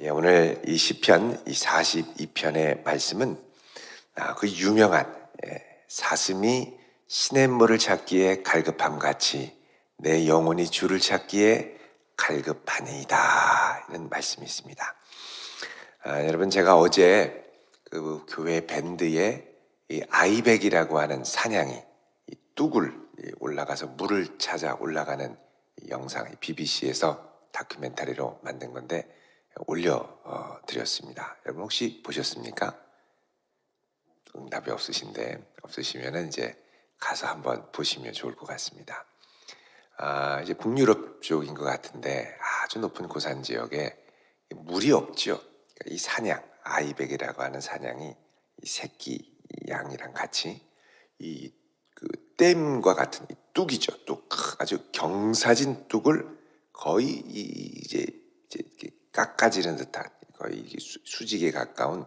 예, 오늘 이 시편 이 42편의 말씀은 아, 그 유명한 예, 사슴이 시냇물을 찾기에 갈급함 같이 내 영혼이 주를 찾기에 갈급하니이다 이런 말씀이 있습니다. 아, 여러분 제가 어제 그 교회 밴드에 이 아이백이라고 하는 사냥이 이 뚝을 이 올라가서 물을 찾아 올라가는 이 영상 BBC에서 다큐멘터리로 만든 건데 올려 어, 드렸습니다. 여러분 혹시 보셨습니까? 응답이 없으신데 없으시면은 이제 가서 한번 보시면 좋을 것 같습니다. 아, 이제 북유럽 쪽인 것 같은데 아주 높은 고산 지역에 물이 없죠. 그러니까 이 사냥 아이백이라고 하는 사냥이 이 새끼 양이랑 같이 이 그 댐과 같은 이 뚝이죠. 뚝 아주 경사진 뚝을 거의 이- 이제 이제 깎아지는 듯한 거의 수직에 가까운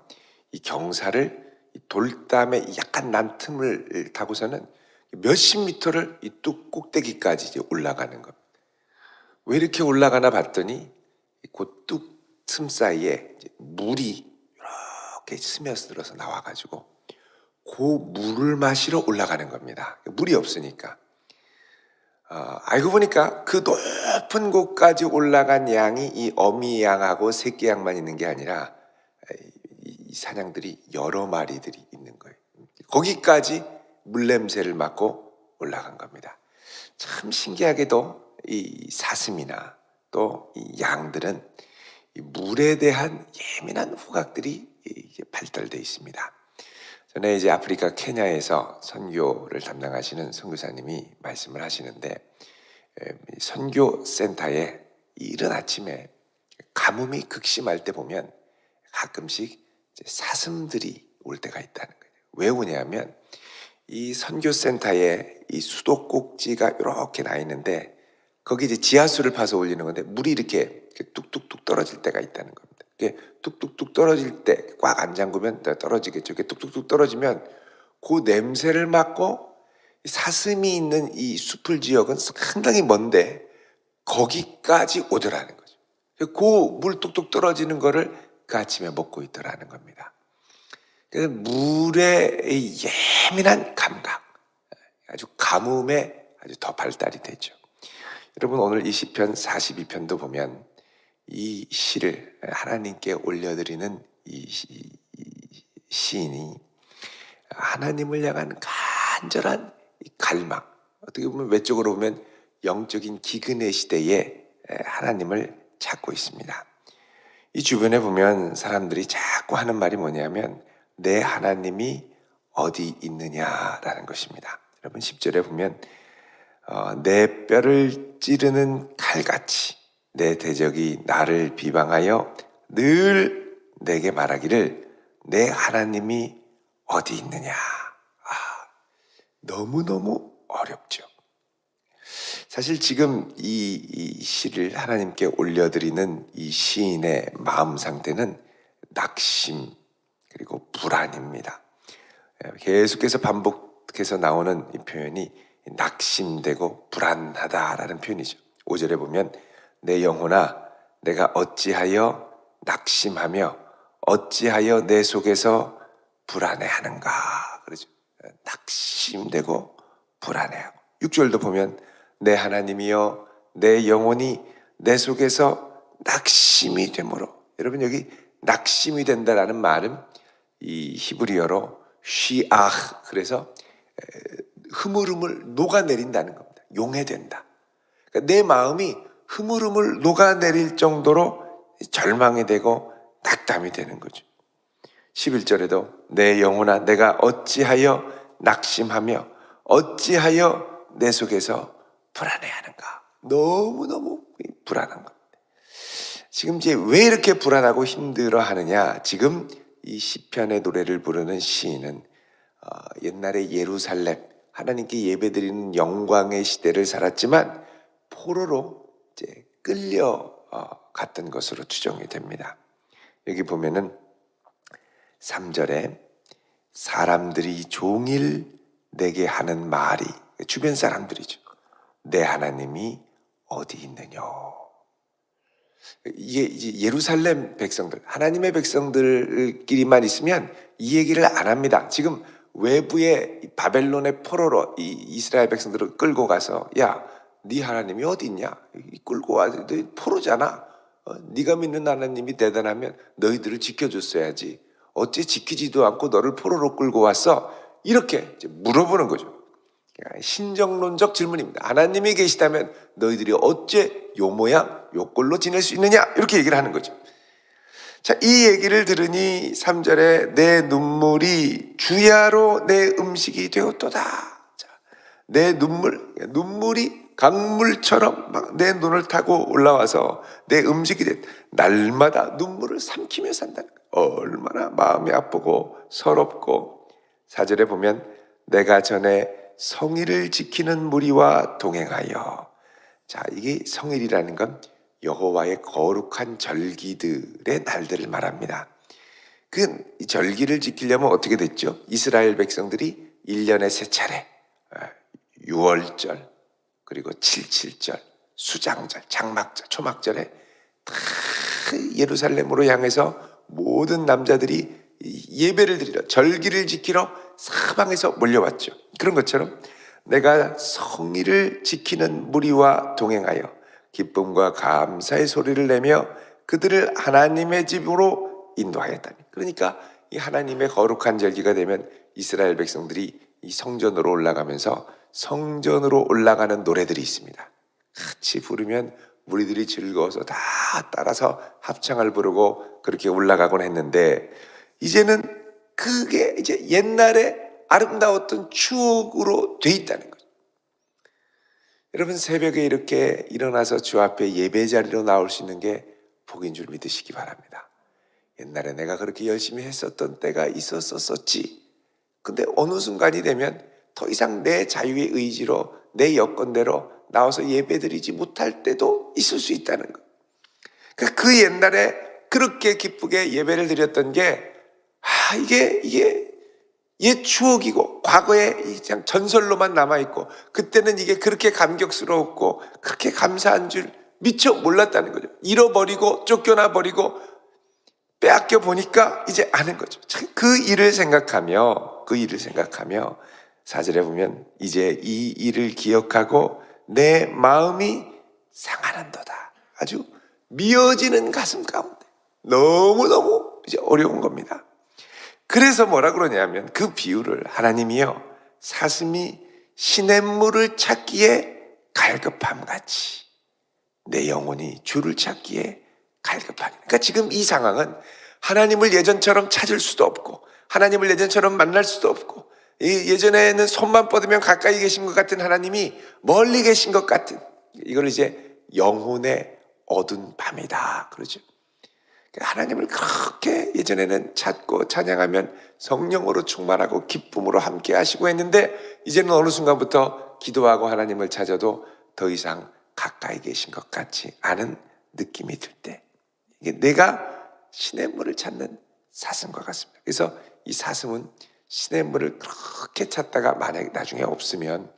이 경사를 이 돌담에 약간 난 틈을 타고서는 몇십 미터를 이 뚝 꼭대기까지 이제 올라가는 겁니다. 왜 이렇게 올라가나 봤더니 그 뚝 틈 사이에 물이 이렇게 스며들어서 나와가지고 그 물을 마시러 올라가는 겁니다. 물이 없으니까. 어, 알고 보니까 그 높은 곳까지 올라간 양이 이 어미 양하고 새끼 양만 있는 게 아니라 이, 이 사냥들이 여러 마리들이 있는 거예요. 거기까지 물 냄새를 맡고 올라간 겁니다. 참 신기하게도 이 사슴이나 또 이 양들은 이 물에 대한 예민한 후각들이 발달돼 있습니다. 전에 이제 아프리카 케냐에서 선교를 담당하시는 선교사님이 말씀을 하시는데 선교 센터에 이른 아침에 가뭄이 극심할 때 보면 가끔씩 사슴들이 올 때가 있다는 거예요. 왜 오냐면 이 선교 센터에 이 수도 꼭지가 이렇게 나 있는데 거기 이제 지하수를 파서 올리는 건데 물이 이렇게 뚝뚝뚝 떨어질 때가 있다는 겁니다. 이게 뚝뚝뚝 떨어질 때 꽉 안 잠그면 더 떨어지겠죠. 이게 뚝뚝뚝 떨어지면 그 냄새를 맡고 이 사슴이 있는 이 숲을 지역은 상당히 먼데 거기까지 오더라는 거죠. 그 물 뚝뚝 떨어지는 거를 그 아침에 먹고 있더라는 겁니다. 그래서 이 예민한 감각, 아주 가뭄에 아주 더 발달이 되죠. 여러분 오늘 이 시편 42편도 보면 이 시를 하나님께 올려드리는 이, 시인이 하나님을 향한 간절한 이 갈망 어떻게 보면 외적으로 보면 영적인 기근의 시대에 하나님을 찾고 있습니다. 이 주변에 보면 사람들이 자꾸 하는 말이 뭐냐면 내 하나님이 어디 있느냐라는 것입니다. 여러분 10절에 보면 어, 내 뼈를 찌르는 칼같이 내 대적이 나를 비방하여 늘 내게 말하기를 내 하나님이 어디 있느냐. 아, 너무너무 어렵죠. 사실 지금 이, 이 시를 하나님께 올려드리는 이 시인의 마음 상태는 낙심 그리고 불안입니다. 예, 계속해서 반복해서 나오는 이 표현이 낙심되고 불안하다라는 표현이죠. 5절에 보면 내 영혼아 내가 어찌하여 낙심하며 어찌하여 내 속에서 불안해하는가 그러죠. 낙심되고 불안해하고 6절도 보면 내 하나님이여 내 영혼이 내 속에서 낙심이 되므로 여러분 여기 낙심이 된다라는 말은 이 히브리어로 쉬아흐 그래서 흐물흐물 녹아내린다는 겁니다. 용해된다. 그러니까 내 마음이 흐물흐물 녹아내릴 정도로 절망이 되고 낙담이 되는 거죠. 11절에도 내 영혼아 내가 어찌하여 낙심하며 어찌하여 내 속에서 불안해하는가. 너무너무 불안한 겁니다. 지금 이제 왜 이렇게 불안하고 힘들어 하느냐? 지금 이 시편의 노래를 부르는 시인은 어, 옛날에 예루살렘 하나님께 예배드리는 영광의 시대를 살았지만 포로로 이제 끌려 어, 갔던 것으로 추정이 됩니다. 여기 보면은 3절에 사람들이 종일 내게 하는 말이 주변 사람들이죠. 내 하나님이 어디 있느냐? 이게 예루살렘 백성들, 하나님의 백성들끼리만 있으면 이 얘기를 안 합니다. 지금 외부의 이 바벨론의 포로로 이 이스라엘 백성들을 끌고 가서 야, 네 하나님이 어디 있냐? 이 끌고 와, 너 포로잖아. 어, 네가 믿는 하나님이 대단하면 너희들을 지켜줬어야지. 어째 지키지도 않고 너를 포로로 끌고 왔어? 이렇게 물어보는 거죠. 그러니까 신정론적 질문입니다. 하나님이 계시다면 너희들이 어째 요 모양 요 꼴로 지낼 수 있느냐 이렇게 얘기를 하는 거죠. 자, 이 얘기를 들으니 3절에 내 눈물이 주야로 내 음식이 되었도다. 자, 내 눈물, 눈물이 강물처럼 막 내 눈을 타고 올라와서 내 음식이 됐. 날마다 눈물을 삼키며 거예요. 얼마나 마음이 아프고 서럽고 사절에 보면 내가 전에 성일을 지키는 무리와 동행하여 자 이게 성일이라는 건 여호와의 거룩한 절기들의 날들을 말합니다. 그이 절기를 지키려면 어떻게 됐죠? 이스라엘 백성들이 1년에 세 차례 아, 유월절 그리고 칠칠절 수장절 장막절 초막절에 다 예루살렘으로 향해서 모든 남자들이 이 예배를 드리러 절기를 지키러 사방에서 몰려왔죠. 그런 것처럼 내가 성의를 지키는 무리와 동행하여 기쁨과 감사의 소리를 내며 그들을 하나님의 집으로 인도하였다니. 그러니까 이 하나님의 거룩한 절기가 되면 이스라엘 백성들이 이 성전으로 올라가면서 성전으로 올라가는 노래들이 있습니다. 같이 부르면 무리들이 즐거워서 다 따라서 합창을 부르고 그렇게 올라가곤 했는데 이제는 그게 이제 옛날에 아름다웠던 추억으로 돼 있다는 거죠. 여러분 새벽에 이렇게 일어나서 주 앞에 예배 자리로 나올 수 있는 게 복인 줄 믿으시기 바랍니다. 옛날에 내가 그렇게 열심히 했었던 때가 있었었지. 근데 어느 순간이 되면 더 이상 내 자유의 의지로 내 여건대로 나와서 예배드리지 못할 때도 있을 수 있다는 것. 그러니까 그 옛날에 그렇게 기쁘게 예배를 드렸던 게, 아, 이게, 이게 옛 추억이고, 과거에 그냥 전설로만 남아있고, 그때는 이게 그렇게 감격스러웠고, 그렇게 감사한 줄 미처 몰랐다는 거죠. 잃어버리고, 쫓겨나 버리고, 빼앗겨 보니까 이제 아는 거죠. 참그 일을 생각하며, 그 일을 생각하며, 사절에 보면, 이제 이 일을 기억하고, 내 마음이 상하는도다. 아주 미어지는 가슴 가운데. 너무너무 이제 어려운 겁니다. 그래서 뭐라 그러냐면 그 비유를 하나님이요. 사슴이 시냇물을 찾기에 갈급함 같이 내 영혼이 주를 찾기에 갈급하니. 그러니까 지금 이 상황은 하나님을 예전처럼 찾을 수도 없고 하나님을 예전처럼 만날 수도 없고 이 예전에는 손만 뻗으면 가까이 계신 것 같은 하나님이 멀리 계신 것 같은 이걸 이제 영혼의 어두운 밤이다 그러죠. 하나님을 그렇게 예전에는 찾고 찬양하면 성령으로 충만하고 기쁨으로 함께 하시고 했는데 이제는 어느 순간부터 기도하고 하나님을 찾아도 더 이상 가까이 계신 것 같지 않은 느낌이 들 때 이게 내가 신의 물을 찾는 사슴과 같습니다. 그래서 이 사슴은 신의 물을 그렇게 찾다가 만약에 나중에 없으면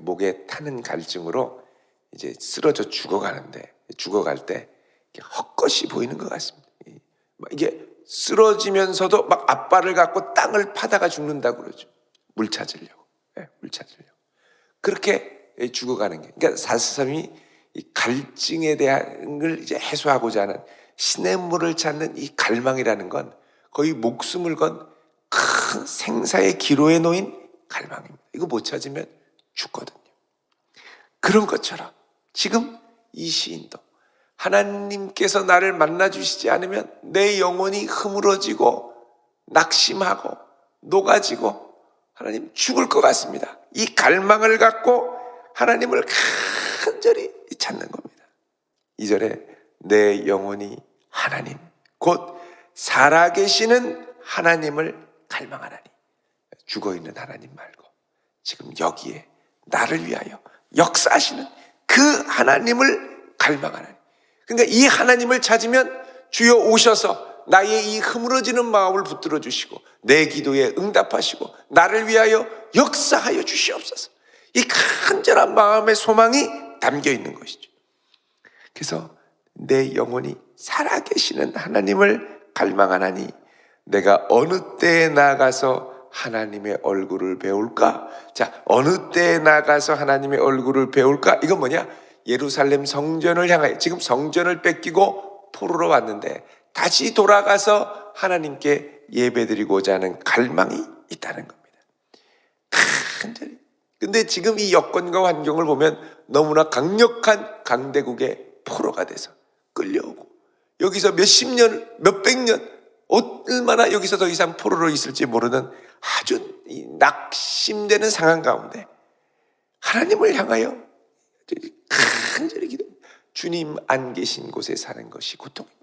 목에 타는 갈증으로 이제 쓰러져 죽어가는데 죽어갈 때 헛것이 보이는 것 같습니다. 이게 쓰러지면서도 막 앞발을 갖고 땅을 파다가 죽는다고 그러죠. 물 찾으려고. 네, 물 찾으려고. 그렇게 죽어가는 게. 그러니까 사슴이 이 갈증에 대한 걸 이제 해소하고자 하는 신의 물을 찾는 이 갈망이라는 건 거의 목숨을 건 큰 생사의 기로에 놓인 갈망입니다. 이거 못 찾으면 죽거든요. 그런 것처럼 지금 이 시인도 하나님께서 나를 만나 주시지 않으면 내 영혼이 흐물어지고 낙심하고 녹아지고 하나님 죽을 것 같습니다. 이 갈망을 갖고 하나님을 간절히 찾는 겁니다. 이절에내 영혼이 하나님 곧 살아계시는 하나님을 갈망하나니 죽어 있는 하나님 말고 지금 여기에 나를 위하여 역사하시는 그 하나님을 갈망하나니 그러니까 이 하나님을 찾으면 주여 오셔서 나의 이 흐물어지는 마음을 붙들어 주시고 내 기도에 응답하시고 나를 위하여 역사하여 주시옵소서. 이 간절한 마음의 소망이 담겨 있는 것이죠. 그래서 내 영혼이 살아계시는 하나님을 갈망하나니 내가 어느 때에 나가서 하나님의 얼굴을 배울까? 자, 어느 때에 나가서 하나님의 얼굴을 배울까? 이건 뭐냐? 예루살렘 성전을 향하여 지금 성전을 뺏기고 포로로 왔는데 다시 돌아가서 하나님께 예배드리고자 하는 갈망이 있다는 겁니다. 간절히. 근데 지금 이 여건과 환경을 보면 너무나 강력한 강대국의 포로가 돼서 끌려오고 여기서 몇십 년, 몇백 년 얼마나 여기서 더 이상 포로로 있을지 모르는 아주 이 낙심되는 상황 가운데 하나님을 향하여 간절히 기도. 주님 안 계신 곳에 사는 것이 고통입니다.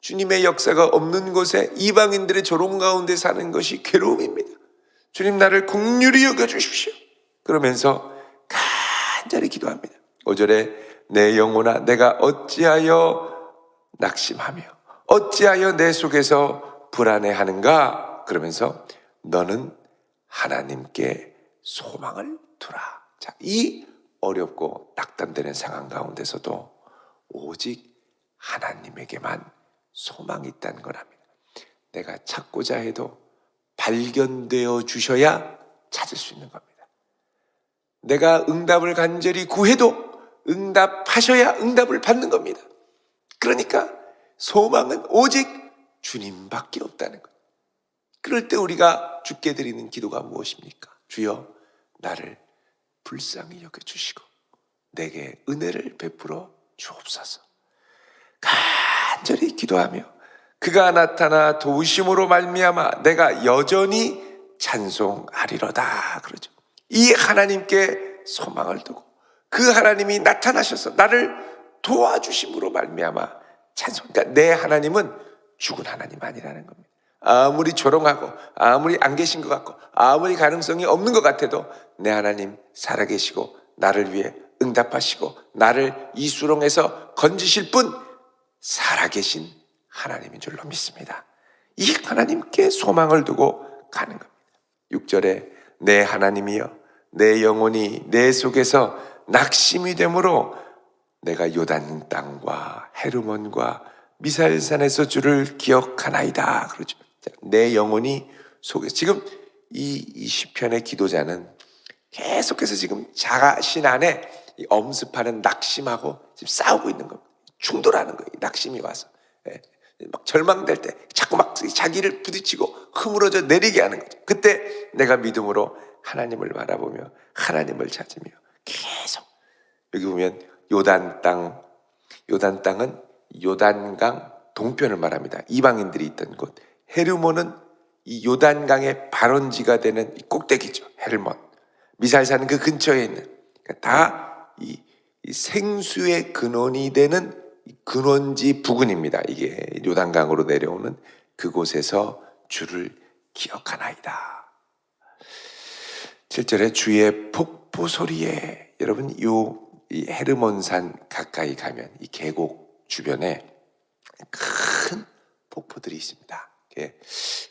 주님의 역사가 없는 곳에 이방인들의 조롱 가운데 사는 것이 괴로움입니다. 주님 나를 국률이 여겨 주십시오. 그러면서 간절히 기도합니다. 5절에 내 영혼아 내가 어찌하여 낙심하며 어찌하여 내 속에서 불안해하는가? 그러면서 너는 하나님께 소망을 두라. 자, 이 어렵고 낙담되는 상황 가운데서도 오직 하나님에게만 소망이 있다는 거랍니다. 내가 찾고자 해도 발견되어 주셔야 찾을 수 있는 겁니다. 내가 응답을 간절히 구해도 응답하셔야 응답을 받는 겁니다. 그러니까 소망은 오직 주님밖에 없다는 것. 그럴 때 우리가 주께 드리는 기도가 무엇입니까? 주여 나를 불쌍히 여겨 주시고 내게 은혜를 베풀어 주옵소서. 간절히 기도하며 그가 나타나 도우심으로 말미암아 내가 여전히 찬송하리로다 그러죠. 이 하나님께 소망을 두고 그 하나님이 나타나셔서 나를 도와주심으로 말미암아 찬송. 그러니까 내 하나님은 죽은 하나님 아니라는 겁니다. 아무리 조롱하고 아무리 안 계신 것 같고 아무리 가능성이 없는 것 같아도 내 하나님 살아계시고 나를 위해 응답하시고 나를 이 수렁에서 건지실 분 살아계신 하나님인 줄로 믿습니다. 이 하나님께 소망을 두고 가는 겁니다. 6절에 내 하나님이여 내 영혼이 내 속에서 낙심이 되므로 내가 요단 땅과 헤르몬과 미사일산에서 주를 기억하나이다 그러죠. 자, 내 영혼이 속에 지금 이, 이 시편의 기도자는 계속해서 지금 자신 안에 이 엄습하는 낙심하고 지금 싸우고 있는 겁니다. 충돌하는 거예요. 낙심이 와서 예. 막 절망될 때 자꾸 막 자기를 부딪히고 흐물어져 내리게 하는 거죠. 그때 내가 믿음으로 하나님을 바라보며 하나님을 찾으며 계속 여기 보면 요단 땅, 요단 땅은 요단강 동편을 말합니다. 이방인들이 있던 곳. 헤르몬은 이 요단강의 발원지가 되는 이 꼭대기죠. 헤르몬. 미살사는 그 근처에 있는 그러니까 다이 이 생수의 근원이 되는 이 근원지 부근입니다. 이게 요단강으로 내려오는 그곳에서 주를 기억하나이다. 7절에 주의 폭포 소리에 여러분 요 이 헤르몬산 가까이 가면 이 계곡 주변에 큰 폭포들이 있습니다.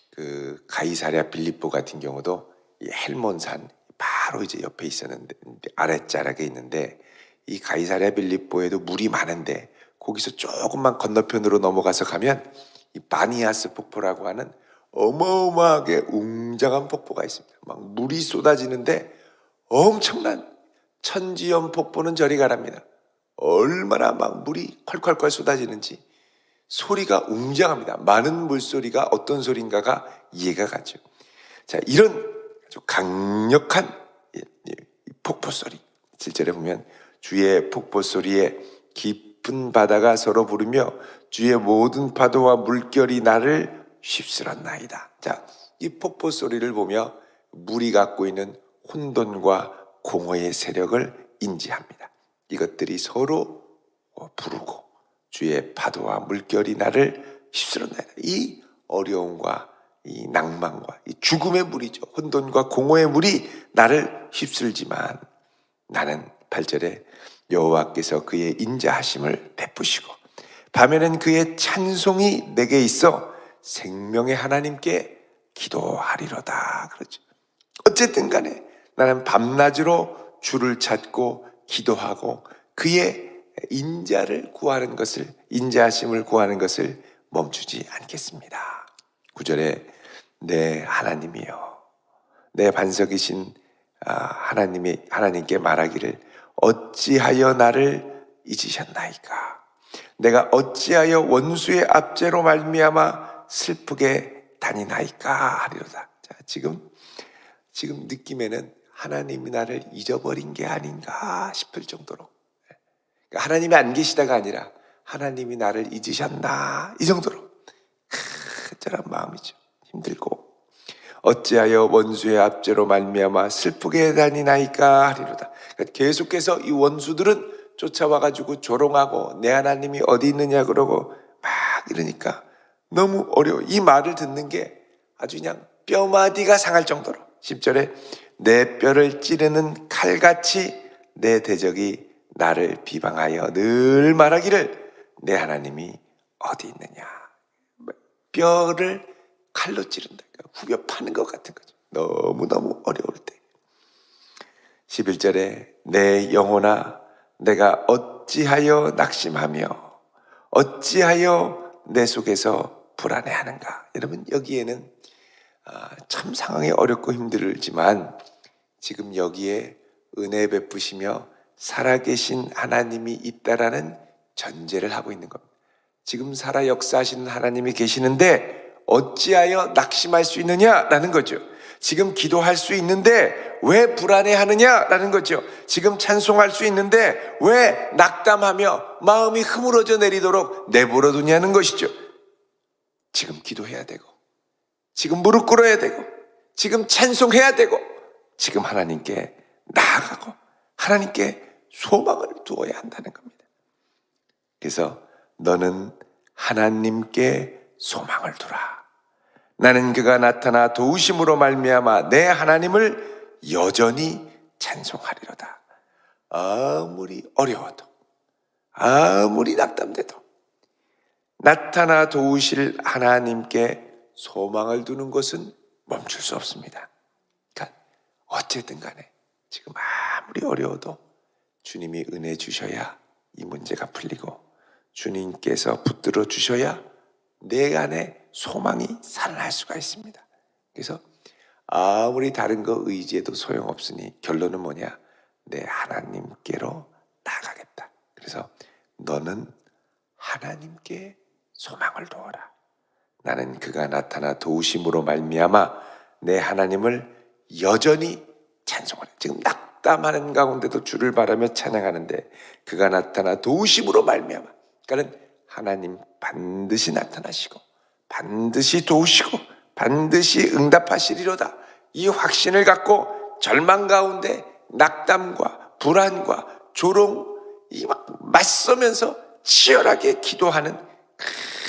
그 가이사랴 빌립보 같은 경우도 이 헬몬산 바로 이제 옆에 있었는데 아랫자락에 있는데 이 가이사랴 빌립보에도 물이 많은데 거기서 조금만 건너편으로 넘어가서 가면 이 바니아스 폭포라고 하는 어마어마하게 웅장한 폭포가 있습니다. 막 물이 쏟아지는데 엄청난 천지연 폭포는 저리 가랍니다. 얼마나 막 물이 콸콸콸 쏟아지는지 소리가 웅장합니다. 많은 물소리가 어떤 소리인가가 이해가 가죠. 자, 이런 아주 강력한 폭포 소리. 7절에 보면 주의 폭포 소리에 깊은 바다가 서로 부르며 주의 모든 파도와 물결이 나를 휩쓸었나이다. 자, 이 폭포 소리를 보며 물이 갖고 있는 혼돈과 공허의 세력을 인지합니다. 이것들이 서로 부르고 주의 파도와 물결이 나를 휩쓸었나이다. 이 어려움과 이 낭만과 이 죽음의 물이죠. 혼돈과 공허의 물이 나를 휩쓸지만 나는 8절에 여호와께서 그의 인자하심을 베푸시고 밤에는 그의 찬송이 내게 있어 생명의 하나님께 기도하리로다. 그렇죠. 어쨌든 간에 나는 밤낮으로 주를 찾고 기도하고 그의 인자를 구하는 것을 인자하심을 구하는 것을 멈추지 않겠습니다. 구절에 내 하나님이여 내 반석이신 아, 하나님이 하나님께 말하기를 어찌하여 나를 잊으셨나이까 내가 어찌하여 원수의 압제로 말미암아 슬프게 다니나이까 하리로다. 자, 지금 지금 느낌에는 하나님이 나를 잊어버린 게 아닌가 싶을 정도로 그러니까 하나님이 안 계시다가 아니라 하나님이 나를 잊으셨나 이 정도로 큰절한 마음이죠. 힘들고 어찌하여 원수의 압제로 말미암아 슬프게 다니나이까 하리로다. 그러니까 계속해서 이 원수들은 쫓아와 가지고 조롱하고 내 하나님이 어디 있느냐 그러고 막 이러니까 너무 어려워. 이 말을 듣는 게 아주 그냥 뼈마디가 상할 정도로 10절에 내 뼈를 찌르는 칼같이 내 대적이 나를 비방하여 늘 말하기를 내 하나님이 어디 있느냐. 뼈를 칼로 찌른다. 그러니까 후벼 파는 것 같은 거죠. 너무너무 어려울 때. 11절에 내 영혼아 내가 어찌하여 낙심하며 어찌하여 내 속에서 불안해하는가. 여러분 여기에는 아, 참 상황이 어렵고 힘들지만 지금 여기에 은혜 베푸시며 살아계신 하나님이 있다라는 전제를 하고 있는 겁니다. 지금 살아 역사하시는 하나님이 계시는데 어찌하여 낙심할 수 있느냐라는 거죠. 지금 기도할 수 있는데 왜 불안해하느냐라는 거죠. 지금 찬송할 수 있는데 왜 낙담하며 마음이 흐물어져 내리도록 내버려 두냐는 것이죠. 지금 기도해야 되고 지금 무릎 꿇어야 되고 지금 찬송해야 되고 지금 하나님께 나아가고 하나님께 소망을 두어야 한다는 겁니다. 그래서 너는 하나님께 소망을 두라. 나는 그가 나타나 도우심으로 말미암아 내 하나님을 여전히 찬송하리로다. 아무리 어려워도 아무리 낙담돼도 나타나 도우실 하나님께 소망을 두는 것은 멈출 수 없습니다. 어쨌든 간에 지금 아무리 어려워도 주님이 은혜 주셔야 이 문제가 풀리고 주님께서 붙들어 주셔야 내 안에 소망이 살아날 수가 있습니다. 그래서 아무리 다른 거 의지해도 소용없으니 결론은 뭐냐? 내 하나님께로 나가겠다. 그래서 너는 하나님께 소망을 두어라. 나는 그가 나타나 도우심으로 말미암아 내 하나님을 여전히 찬송하라. 지금 낙담하는 가운데도 주를 바라며 찬양하는데 그가 나타나 도우심으로 말미암아. 그러니까는 하나님 반드시 나타나시고 반드시 도우시고 반드시 응답하시리로다. 이 확신을 갖고 절망 가운데 낙담과 불안과 조롱 이 막 맞서면서 치열하게 기도하는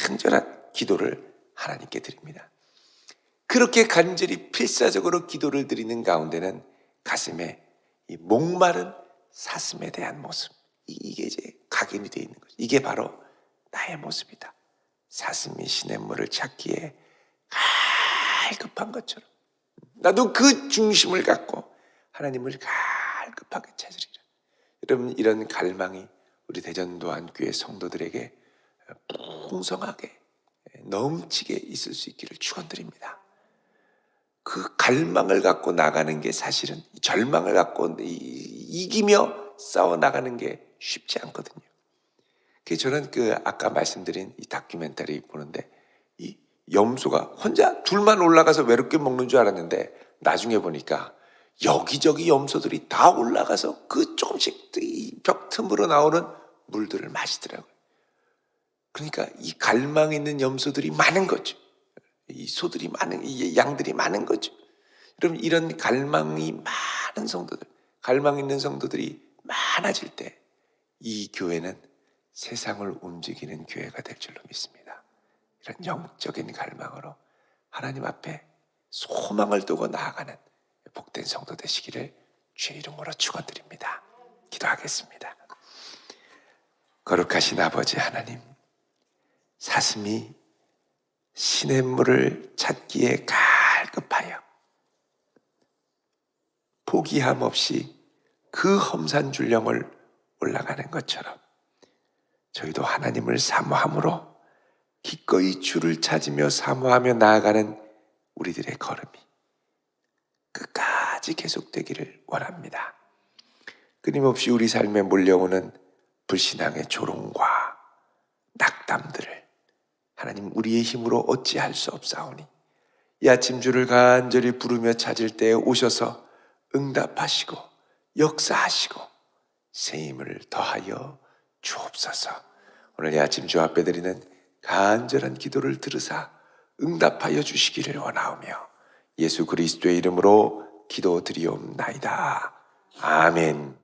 간절한 기도를 하나님께 드립니다. 그렇게 간절히 필사적으로 기도를 드리는 가운데는 가슴에 이 목마른 사슴에 대한 모습 이- 이게 이제 각인이 되어 있는 거죠. 이게 바로 나의 모습이다. 사슴이 시냇물을 찾기에 갈급한 것처럼 나도 그 중심을 갖고 하나님을 갈급하게 찾으리라. 여러분 이런 갈망이 우리 대전도 안교회 성도들에게 풍성하게 넘치게 있을 수 있기를 축원드립니다. 그 갈망을 갖고 나가는 게 사실은 이 절망을 갖고 이- 이기며 싸워 나가는 게 쉽지 않거든요. 그 저는 그 아까 말씀드린 이 다큐멘터리 보는데 이 염소가 혼자 둘만 올라가서 외롭게 먹는 줄 알았는데 나중에 보니까 여기저기 염소들이 다 올라가서 그 조금씩 이벽 틈으로 나오는 물들을 마시더라고요. 그러니까 이 갈망 있는 염소들이 많은 거죠. 이 소들이 많은, 이 양들이 많은 거죠. 그럼 이런 갈망이 많은 성도들, 갈망 있는 성도들이 많아질 때 이 교회는 세상을 움직이는 교회가 될 줄로 믿습니다. 이런 영적인 갈망으로 하나님 앞에 소망을 두고 나아가는 복된 성도 되시기를 주의 이름으로 축원드립니다. 기도하겠습니다. 거룩하신 아버지 하나님, 사슴이 시냇물을 찾기에 갈급하여 포기함 없이 그 험산 줄령을 올라가는 것처럼 저희도 하나님을 사모함으로 기꺼이 주를 찾으며 사모하며 나아가는 우리들의 걸음이 끝까지 계속되기를 원합니다. 끊임없이 우리 삶에 몰려오는 불신앙의 조롱과 낙담들을 하나님 우리의 힘으로 어찌할 수 없사오니 이 아침 주를 간절히 부르며 찾을 때에 오셔서 응답하시고 역사하시고 새 힘을 더하여 주옵소서. 오늘 이 아침 주 앞에 드리는 간절한 기도를 들으사 응답하여 주시기를 원하오며 예수 그리스도의 이름으로 기도드리옵나이다. 아멘.